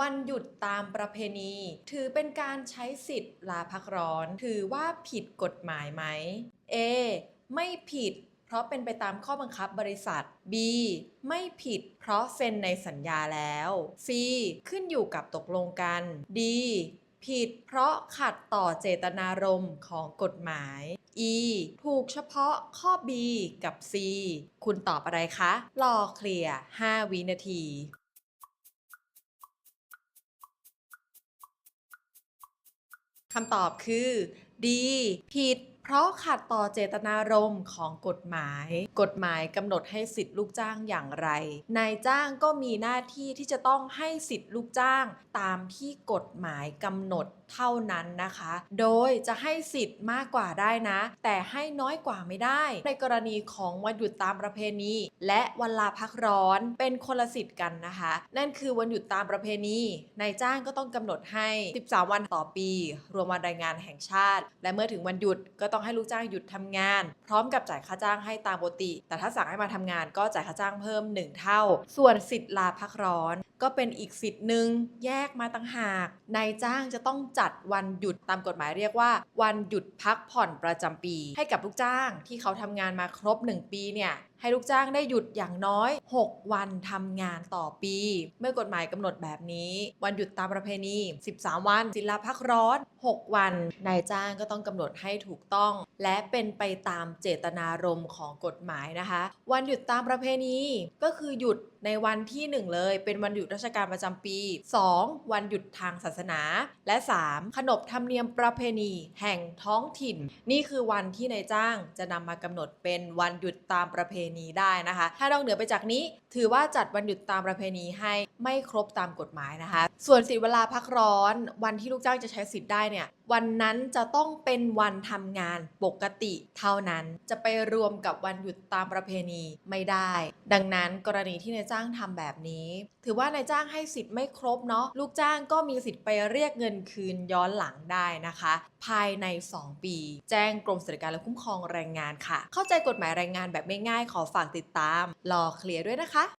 วันหยุดตามประเพณี ถือเป็นการใช้สิทธิ์ลาพักร้อน ถือว่าผิดกฎหมายไหม A ไม่ผิด เพราะเป็นไปตามข้อบังคับบริษัท B ไม่ผิด เพราะเซ็นในสัญญาแล้ว C ขึ้นอยู่กับตกลงกัน D ผิดเพราะขัดต่อเจตนารมณ์ของกฎหมาย E ถูกเฉพาะข้อ B กับ C คุณตอบอะไรคะ รอเคลียร์ 5 วินาที คำตอบคือ D ผิด เพราะขัดต่อเจตนารมณ์ของกฎหมาย กฎหมายกำหนดให้สิทธิลูกจ้างอย่างไร นายจ้างก็มีหน้าที่ที่จะต้องให้สิทธิลูกจ้างตามที่กฎหมายกำหนดเท่านั้นนะคะ โดยจะให้สิทธิ์มากกว่าได้นะ แต่ให้น้อยกว่าไม่ได้ ในกรณีของวันหยุดตามประเพณี และวันลาพักร้อนเป็นคนละสิทธิ์กันนะคะ นั่นคือวันหยุดตามประเพณี นายจ้างก็ต้องกำหนดให้ 13 วันต่อปี รวมวันแรงงานแห่งชาติ และเมื่อถึงวันหยุดก็ต้องให้ลูกจ้างหยุดทำงาน พร้อมกับจ่ายค่าจ้างให้ตามปกติ แต่ถ้าสั่งให้มาทำงานก็จ่ายค่าจ้างเพิ่ม 1 เท่า ส่วนสิทธิ์ลาพักร้อน ก็เป็นอีกสิทธิ์หนึ่งแยกมาต่างหาก นายจ้างจะต้องจัดวันหยุดตามกฎหมายเรียกว่า วันหยุดพักผ่อนประจำปี ให้กับลูกจ้างที่เขาทำงานมาครบ 1 ปีเนี่ยให้ลูกจ้างได้หยุดอย่างน้อย 6 วันทำงานต่อปี เมื่อกฎหมายกำหนดแบบนี้ วันหยุดตามประเพณี 13 วัน ศิลาพักร้อน 6 วัน นายจ้างก็ต้องกำหนดให้ถูกต้อง และเป็นไปตามเจตนารมณ์ของกฎหมายนะคะ วันหยุดตามประเพณีก็คือหยุดในวันที่ 1 เลย เป็นวันหยุดราชการประจำปี 2. วันหยุดทางศาสนา และ 3. ขนบธรรมเนียมประเพณี แห่งท้องถิ่น นี่คือวันที่นายจ้างจะนำมากำหนดเป็นวันหยุดตามประเพณีได้นะคะ ถ้านอกเหนือไปจากนี้ ถือว่าจัดวันหยุดตามประเพณีให้ไม่ครบตามกฎหมายนะคะ ส่วนสิทธิเวลาพักร้อน วันที่ลูกจ้างจะใช้สิทธิ์ได้เนี่ยวันนั้นจะต้องเป็นวันทำงานปกติเท่านั้นจะไปรวมกับวันหยุดตามประเพณีไม่ได้ ดังนั้นกรณีที่นายจ้างทำแบบนี้ ถือว่านายจ้างให้สิทธิ์ไม่ครบเนาะลูกจ้างก็มีสิทธิ์ไปเรียกเงินคืนย้อนหลังได้นะคะ ภายใน 2 ปี แจ้งกรมสวัสดิการและคุ้มครองแรงงานค่ะ เข้าใจกฎหมายแรงงานแบบไม่ง่ายขอฝากติดตามรอเคลียร์ด้วยนะคะ